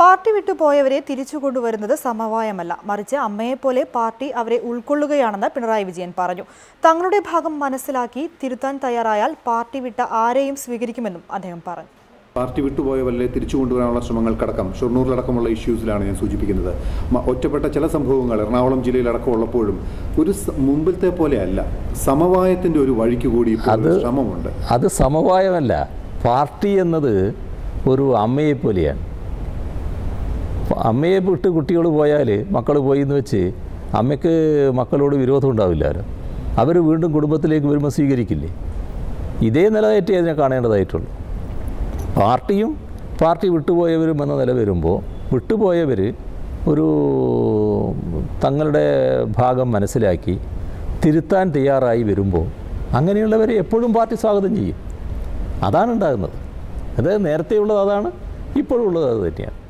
Party വിട്ടുപോയവരെ തിരിച്ചു കൊണ്ടുവരുന്നത് സമവായമല്ല. മറിച്ച് അമ്മയെപ്പോലെ പാർട്ടി അവരെ ഉൾക്കൊള്ളുകയാണെന്ന് പിണറായി വിജയൻ പറഞ്ഞു. തങ്ങളുടെ ഭാഗം മനസ്സിലാക്കി തിരുത്താൻ തയ്യാറായാൽ പാർട്ടി വിട്ട ആരെയും സ്വീകരിക്കുമെന്നും അദ്ദേഹം പറഞ്ഞു. പാർട്ടി വിട്ടുപോയവരെ തിരിച്ചു കൊണ്ടുവരാനുള്ള ശ്രമങ്ങൾക്കടക്കം ഷൊർണൂരിലടക്കമുള്ള ഇഷ്യൂസിലാണ് ഞാൻ സൂചിപ്പിക്കുന്നത്. ഒറ്റപ്പെട്ട ചില സംഭവങ്ങൾ എറണാകുളം ജില്ലയിലടക്കം ഉള്ളപ്പോഴും ഒരു മുമ്പിലത്തെ പോലെയല്ല സമവായത്തിന്റെ ഒരു വഴിക്ക് കൂടി ശ്രമമുണ്ട്. അത് സമവായമല്ല. പാർട്ടി എന്നത് ഒരു അമ്മയെ പോലെയാണ് അമ്മയെ വിട്ട് കുട്ടികൾ പോയാൽ മക്കൾ പോയി എന്ന് വെച്ച് അമ്മയ്ക്ക് മക്കളോട് വിരോധം ഉണ്ടാവില്ലാരോ അവർ വീണ്ടും കുടുംബത്തിലേക്ക് വരുമ്പോൾ സ്വീകരിക്കില്ലേ? ഇതേ നിലതേറ്റേ അതിനെ കാണേണ്ടതായിട്ടുള്ളൂ. പാർട്ടിയും പാർട്ടി വിട്ടുപോയവരും എന്ന നില വരുമ്പോൾ വിട്ടുപോയവർ ഒരു തങ്ങളുടെ ഭാഗം മനസ്സിലാക്കി തിരുത്താൻ തയ്യാറായി വരുമ്പോൾ അങ്ങനെയുള്ളവരെ എപ്പോഴും പാർട്ടി സ്വാഗതം ചെയ്യും. അതാണ് ഉണ്ടാകുന്നത്. അത് നേരത്തെയുള്ളത് അതാണ് ഇപ്പോഴും ഉള്ളത് അത് തന്നെയാണ്.